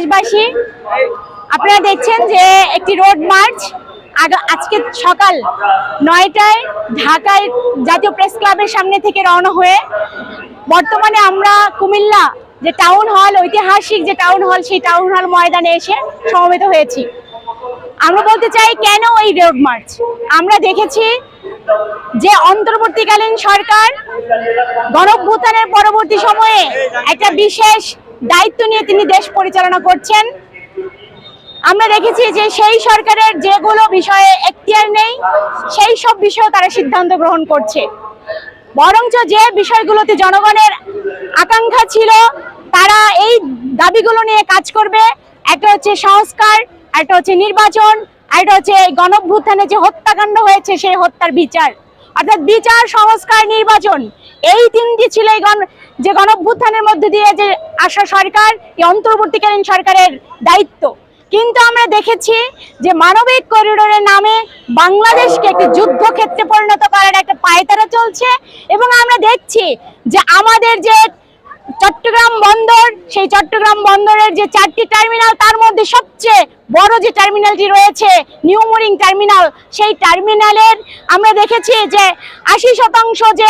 দেশবাসী, আপনারা দেখছেন যে একটি রোড মার্চ। আজকে সকাল নয়টায় ঢাকায় জাতীয় প্রেস ক্লাবের সামনে থেকে রওনা হয়ে বর্তমানে আমরা কুমিল্লা যে টাউন হল ঐতিহাসিক যে টাউন হল সেই টাউন হল ময়দানে এসে সমবেত হয়েছি। আমরা বলতে চাই, কেন এই রোড মার্চ? আমরা দেখেছি যে অন্তর্বর্তীকালীন সরকার গণভ্যুত্থানের পরবর্তী সময়ে একটা বিশেষ দায়িত্ব নিয়ে তিনি দেশ পরিচালনা করছেন। আমরা দেখেছি যে সেই সরকারের যেগুলো বিষয়ে এখতিয়ার নেই, সেই সব বিষয়ে তারা সিদ্ধান্ত গ্রহণ করছে। বরঞ্চ যে বিষয়গুলোতে জনগণের আকাঙ্ক্ষা ছিল, তারা এই দাবিগুলো নিয়ে কাজ করবে। একটা হচ্ছে সংস্কার, একটা হচ্ছে নির্বাচন, একটা হচ্ছে গণভ্যুত্থানে যে হত্যাকাণ্ড হয়েছে, সেই হত্যার বিচার। অর্থাৎ বিচার, সংস্কার, নির্বাচন, এই তিনটি ছিল এই যে গণভ্যুত্থানের মধ্যে দিয়ে যে আসা সরকার, এই অন্তর্বর্তীকালীন সরকারের দায়িত্ব। কিন্তু আমরা দেখেছি যে মানবিক করিডোরের নামে বাংলাদেশকে একটি যুদ্ধক্ষেত্রে পরিণত করার একটা পায়তারা চলছে এবং আমরা দেখছি যে আমাদের যে চট্টগ্রাম বন্দর, সেই চট্টগ্রাম বন্দরের যে চারটি টার্মিনাল, তার মধ্যে সবচেয়ে বড় যে টার্মিনালটি রয়েছে নিউ মোরিং টার্মিনাল সেই টার্মিনালের আমরা দেখেছি যে আশি শতাংশ যে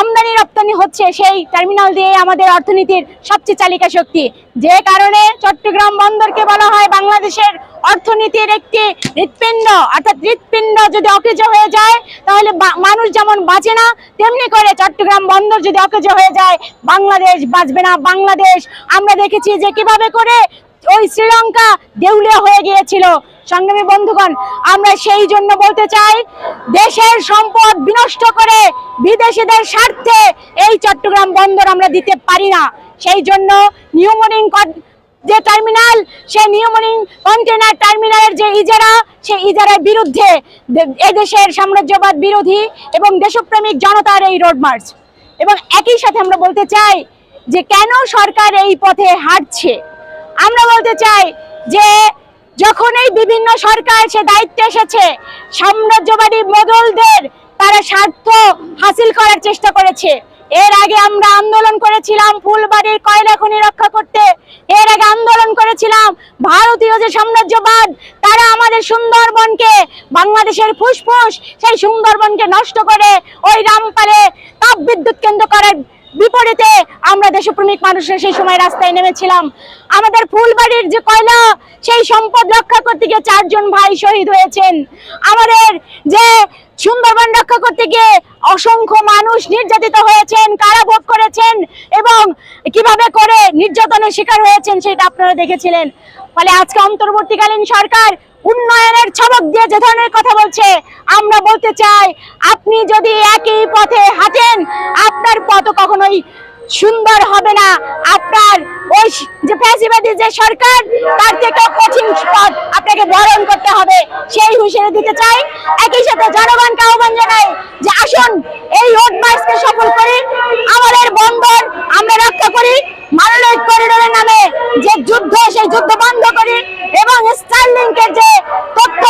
আমদানি রপ্তানি হচ্ছে, সেই টার্মিনাল দিয়ে আমাদের অর্থনীতির সবচেয়ে চালিকা শক্তি। যে কারণে চট্টগ্রাম বন্দরকে বলা হয় বাংলাদেশের অর্থনীতির একটি হৃৎপিণ্ড, অর্থাৎ হৃৎপিণ্ড যদি অকেজ হয়ে যায়, তাহলে মানুষ যেমন বাঁচে না, তেমনি করে চট্টগ্রাম বন্দর যদি অকেজ হয়ে যায়, বাংলাদেশ বাঁচবে না। বাংলাদেশ, আমরা দেখেছি যে কীভাবে করে ওই শ্রীলঙ্কা দেউলিয়া হয়ে গিয়েছিল। সংগ্রামী বন্ধুগণ, আমরা সেই জন্য বলতে চাই, দেশের সম্পদ বিনষ্ট করে বিদেশিদের স্বার্থে এই চট্টগ্রাম বন্দর আমরা দিতে পারি না। সেই জন্য নিউমোনিং যে টার্মিনাল, সেই নিয়মনিং কন্টেনার টার্মিনালের যে ইজারা, সেই ইজারার বিরুদ্ধে এদেশের সাম্রাজ্যবাদ বিরোধী এবং দেশপ্রেমিক জনতার এই রোড মার্চ এবং একই সাথে আমরা বলতে চাই যে কেন সরকার এই পথে হাঁটছে? আমরা বলতে চাই যে যখন এই বিভিন্ন সরকার সে দায়িত্বে এসেছে, সাম্রাজ্যবাদী মোদলদের তারা স্বার্থ হাসিল করার চেষ্টা করেছে। এর আগে আমরা আন্দোলন করেছিলাম ফুলবাড়ির কয়লা খনি রক্ষা করতে। এর আগে আন্দোলন করেছিলাম ভারতীয় যে সাম্রাজ্যবাদ, তারা আমাদের সুন্দরবনকে, বাংলাদেশের ফুসফুস, সেই সুন্দরবনকে নষ্ট করে ওই রামপালে তাপ বিদ্যুৎ কেন্দ্র করার বিপরীতে আমরা দেশপ্রেমিক মানুষের সেই সময় রাস্তায় নেমেছিলাম। আমাদের ফুলবাড়ির যে কয়লা, সেই সম্পদ রক্ষা করতে গিয়ে চারজন ভাই শহীদ হয়েছেন। আমাদের যে সুন্দরবন রক্ষা করতে গিয়ে অসংখ্য মানুষ নির্যাতিত হয়েছেন কারাভোগ করেছেন এবং কীভাবে করে নির্যাতনের শিকার হয়েছেন সেটা আপনারা দেখেছিলেন। ফলে আজকে অন্তর্বর্তীকালীন সরকার উন্নয়নের ছবক দিয়ে যে ধরনের কথা বলছে, আমরা বলতে চাই, আপনি যদি একই পথে হাঁটেন, আপনার পথ কখনোই সুন্দর হবে না। আপনার ওই যে ফ্যাসিবাদী যে সরকার, তার থেকে কঠিন পথ আপনাকে বরণ করতে হবে। সেই হুঁশিয়ারি দিতে চাই। একই সাথে জনগণকে আহ্বান জানাই যে আসুন, এই রোড মার্চকে সফল করি। আমাদের বন্দর আমরা রক্ষা করি। মানবিক করিডোরের নামে যে যুদ্ধ, সেই যুদ্ধ বন্ধ করি এবং স্টারলিংকের যে তথ্য,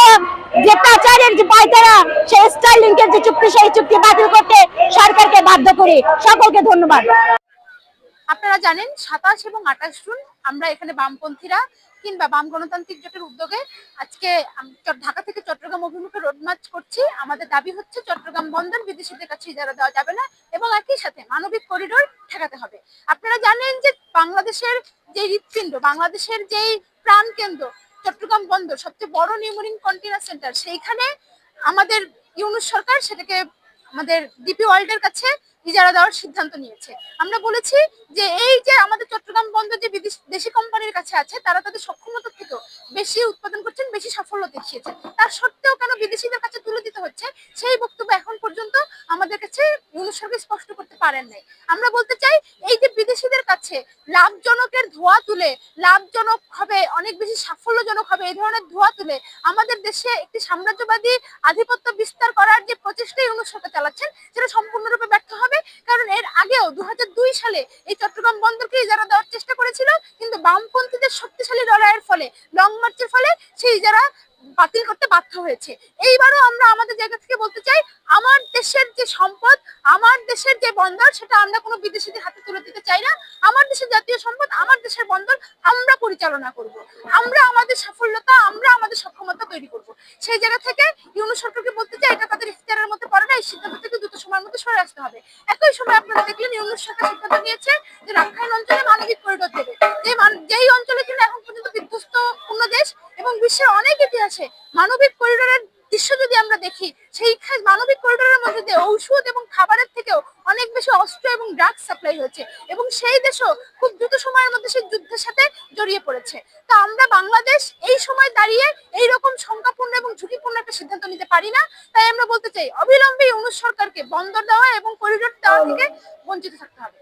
যে পাচারের যে পায়তারা, সেই স্টারলিংকের যে চুক্তি, সেই চুক্তি বাতিল করতে সরকারকে বাধ্য করি। সকলকে ধন্যবাদ। আপনারা জানেন, সাতাশ এবং আঠাশ জুন আমরা এখানে বামপন্থীরা কিংবা বাম গণতান্ত্রিক জোটের উদ্যোগে আজকে ঢাকা থেকে চট্টগ্রাম অভিমুখে রোড মার্চ করছি। আমাদের দাবি হচ্ছে চট্টগ্রাম বন্দর বিদেশিদের কাছে ইজারা দেওয়া যাবে না এবং একই সাথে মানবিক করিডোর ঠেকাতে হবে। আপনারা জানেন যে বাংলাদেশের যে হৃৎপিণ্ড, বাংলাদেশের যেই প্রাণ কেন্দ্র চট্টগ্রাম বন্দর, সবচেয়ে বড় নিউমোরিং কন্টেনার সেন্টার সেইখানে আমাদের ইউনুস সরকার সেটাকে আমাদের ডিপি ওয়ার্ল্ডের কাছে ইজারা দেওয়ার সিদ্ধান্ত নিয়েছে। আমরা বলেছি যে এই যে আমাদের চট্টগ্রাম বন্দর যে বিদেশি দেশি কোম্পানির কাছে আছে, তারা তাদের সক্ষমতা থেকেও বেশি উৎপাদন করছেন, বেশি সাফল্য দেখিয়েছে। তার সত্ত্বেও কেন বিদেশিদের কাছে তুলে দিতে হচ্ছে? সেই বক্তব্য এখন পর্যন্ত আমাদের কাছে অনুসর্গে স্পষ্ট করতে পারেন নাই। আমরা বলতে চাই, এই যে লাভজনকের ধোয়া তুলে, লাভজনক হবে, অনেক বেশি সাফল্যজনক হবে, এই ধরনের ধোয়া তুলে আমাদের দেশে একটি সাম্রাজ্যবাদী আধিপত্য বিস্তার করার যে প্রচেষ্টা ইউনুস সরকার চালাচ্ছেন, সেটা সম্পূর্ণরূপে ব্যর্থ হবে। কারণ এর আগেও দু দুই সালে এই চট্টগ্রাম বন্দরকে ইজারা দেওয়ার চেষ্টা করেছিল, কিন্তু বামপন্থীদের শক্তিশালী লড়াইয়ের ফলে, লং মার্চের ফলে সেই ইজারা বাতিল করতে বাধ্য হয়েছে। এইবারও আমরা আমাদের জায়গা থেকে বলতে চাই, আমার দেশের যে সম্পদ, আমার দেশের যে বন্দর, সেটা আমরা কোনো বিদেশিদের হাতে তুলে দিতে চাই না। আমার দেশের জাতীয় সম্পদ, আমার দেশের বন্দর আমরা পরিচালনা করব। আমরা আমাদের সাফল্যতা, আমরা আমাদের সক্ষমতা তৈরি করব। সেই জায়গা থেকে ইউনুস সরকারকে বলতে চাই, এটা তাদের ইফতারের মধ্যে পড়ে না এই সিদ্ধান্ত থেকে দ্রুত সময়ের মধ্যে সরে আসতে হবে। একই সময় আপনারা দেখলেন, ইউনুস সরকার সিদ্ধান্ত নিয়েছে যে রাখাইন অঞ্চলে মানবিক করিডোর দেবে। যে যেই অঞ্চলে কিনা এখন পর্যন্ত দেশ এবং বিশ্বের অনেক ইতিহাসে মানবিক করিডোরের দৃশ্য যদি আমরা দেখি, সেই মানবিক করিডোরের মধ্যে দিয়ে ঔষধ এবং খাবারের থেকেও অনেক বেশি অস্ত্র এবং ড্রাগস সাপ্লাই হয়েছে এবং সেই দেশও খুব দ্রুত সময়ের মধ্যে সেই যুদ্ধের সাথে জড়িয়ে পড়েছে। তা আমরা বাংলাদেশ এই সময় দাঁড়িয়ে এই রকম শঙ্কাপূর্ণ এবং ঝুঁকিপূর্ণ একটা সিদ্ধান্ত নিতে পারি না। তাই আমরা বলতে চাই অবিলম্বে ইউনুস সরকারকে বন্দর দেওয়া এবং করিডোর দেওয়া থেকে বঞ্চিত থাকতে হবে।